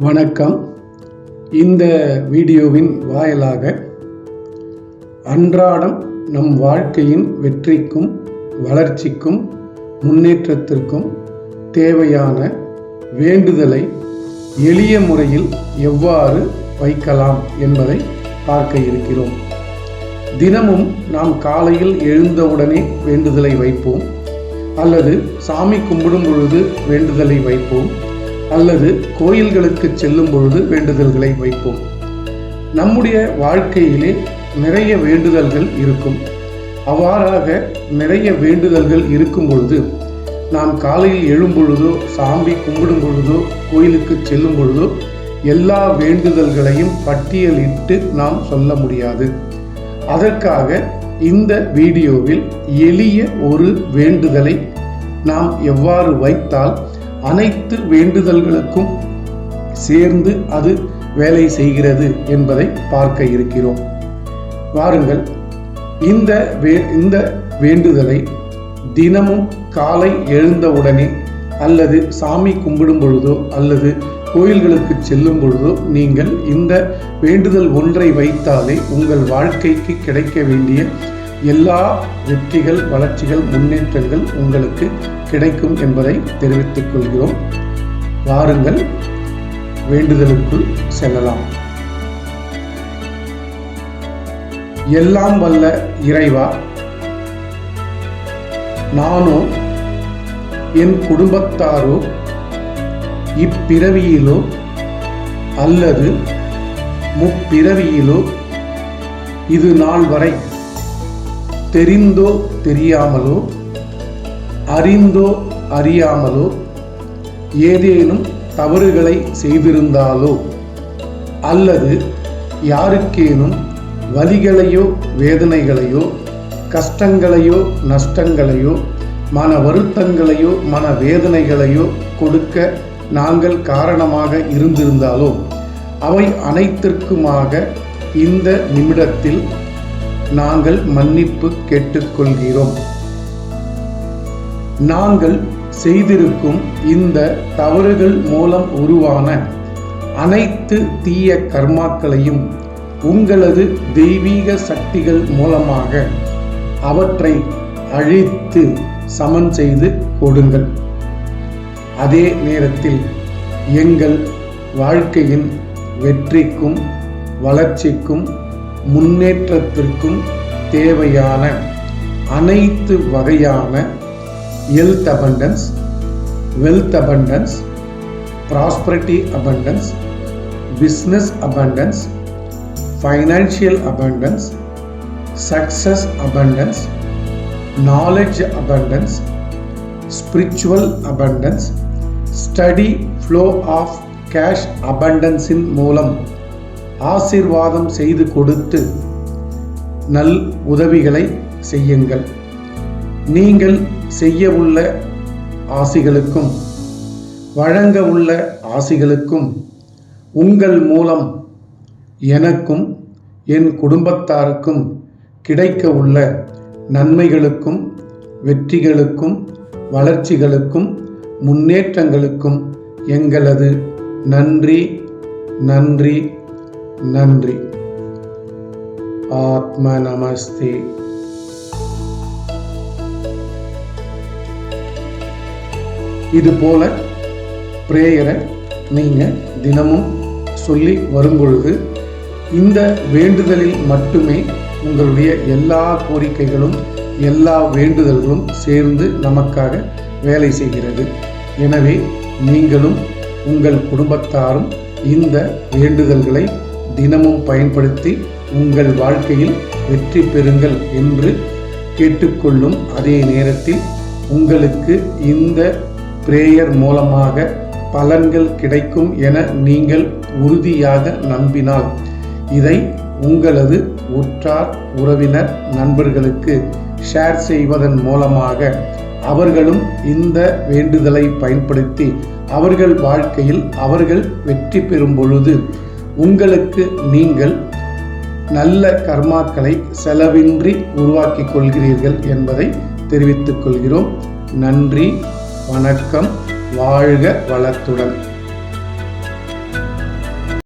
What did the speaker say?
வணக்கம். இந்த வீடியோவின் வாயிலாக அன்றாடம் நம் வாழ்க்கையின் வெற்றிக்கும் வளர்ச்சிக்கும் முன்னேற்றத்திற்கும் தேவையான வேண்டுதலை எளிய முறையில் எவ்வாறு வைக்கலாம் என்பதை பார்க்க இருக்கிறோம். தினமும் நாம் காலையில் எழுந்தவுடனே வேண்டுதலை வைப்போம். அல்லது சாமி கும்பிடும் பொழுது வேண்டுதலை வைப்போம். அல்லது கோயில்களுக்கு செல்லும் பொழுது வேண்டுதல்களை வைப்போம். நம்முடைய வாழ்க்கையிலே நிறைய வேண்டுதல்கள் இருக்கும். அவ்வாறாக நிறைய வேண்டுதல்கள் இருக்கும் பொழுது நாம் காலையில் எழும்பொழுதோ சாமி கும்பிடும் பொழுதோ கோயிலுக்கு செல்லும் பொழுதோ எல்லா வேண்டுதல்களையும் பட்டியலிட்டு நாம் சொல்ல முடியாது. அதற்காக இந்த வீடியோவில் எளிய ஒரு வேண்டுதலை நாம் எவ்வாறு வைத்தால் அனைத்து வேண்டுதல்களுக்கும் சேர்ந்து அது வேலை செய்கிறது என்பதை பார்க்க இருக்கிறோம். வாருங்கள் இந்த வே இந்த வேண்டுதலை தினமும் காலை எழுந்தவுடனே அல்லது சாமி கும்பிடும் பொழுதோ அல்லது கோயில்களுக்கு செல்லும் பொழுதோ நீங்கள் இந்த வேண்டுதல் ஒன்றை வைத்தாலே உங்கள் வாழ்க்கைக்கு கிடைக்க வேண்டிய எல்லா வெற்றிகள் வளர்ச்சிகள் முன்னேற்றங்கள் உங்களுக்கு கிடைக்கும் என்பதை தெரிவித்துக் கொள்கிறோம். வாருங்கள் வேண்டுதலுக்குள் செல்லலாம். எல்லாம் வல்ல இறைவா நானோ என் குடும்பத்தாரோ இப்பிறவியிலோ அல்லது முப்பிறவியிலோ இது நாள் வரை தெரிந்தோ தெரியாமலோ அறிந்தோ அறியாமலோ ஏதேனும் தவறுகளை செய்திருந்தாலோ அல்லது யாருக்கேனும் வலிகளையோ வேதனைகளையோ கஷ்டங்களையோ நஷ்டங்களையோ மன வருத்தங்களையோ மன வேதனைகளையோ கொடுக்க நாங்கள் காரணமாக இருந்திருந்தாலோ அவை அனைத்திற்குமாக இந்த நிமிடத்தில் நாங்கள் மன்னிப்பு கேட்டுக்கொள்கிறோம். நாங்கள் செய்திருக்கும் இந்த தவறுகள் மூலம் உருவான அனைத்து தீய கர்மாக்களையும் உங்களது தெய்வீக சக்திகள் மூலமாக அவற்றை அழித்து சமன் செய்து கொடுங்கள். அதே நேரத்தில் எங்கள் வாழ்க்கையின் வெற்றிக்கும் வளர்ச்சிக்கும் முன்னேற்றத்திற்கும் தேவையான அனைத்து வகையான health abundance wealth abundance prosperity abundance business abundance financial abundance success abundance knowledge abundance spiritual abundance steady flow of cash அபண்டன்ஸின் மூலம் ஆசீர்வாதம் செய்து கொடுத்து நல் உதவிகளை செய்யுங்கள். நீங்கள் செய்ய உள்ள ஆசிகளுக்கும் வழங்க உள்ள ஆசிகளுக்கும் உங்கள் மூலம் எனக்கும் என் குடும்பத்தாருக்கும் கிடைக்க உள்ள நன்மைகளுக்கும் வெற்றிகளுக்கும் வளர்ச்சிகளுக்கும் முன்னேற்றங்களுக்கும் எங்களது நன்றி நன்றி நன்றி. ஆத்ம நமஸ்தே இது போல ப்ரேயரை நீங்கள் தினமும் சொல்லி வரும்பொழுது இந்த வேண்டுதலில் மட்டுமே உங்களுடைய எல்லா கோரிக்கைகளும் எல்லா வேண்டுதல்களும் சேர்ந்து நமக்காக வேலை செய்கிறது. எனவே நீங்களும் உங்கள் குடும்பத்தாரும் இந்த வேண்டுதல்களை தினமும் பயன்படுத்தி உங்கள் வாழ்க்கையில் வெற்றி பெறுங்கள் என்று கேட்டுக்கொள்ளும் அதே நேரத்தில் உங்களுக்கு இந்த பிரேயர் மூலமாக பலன்கள் கிடைக்கும் என நீங்கள் உறுதியாக நம்பினால். இதை உங்களது உற்றார் உறவினர் நண்பர்களுக்கு ஷேர் செய்வதன் மூலமாக அவர்களும் இந்த வேண்டுதலை பயன்படுத்தி அவர்கள் வாழ்க்கையில் அவர்கள் வெற்றி பெறும் பொழுது உங்களுக்கு நீங்கள் நல்ல கர்மாக்களை செலவின்றி உருவாக்கிக் கொள்கிறீர்கள் என்பதை தெரிவித்துக் கொள்கிறோம் நன்றி வணக்கம் வாழ்க வளத்துடன்.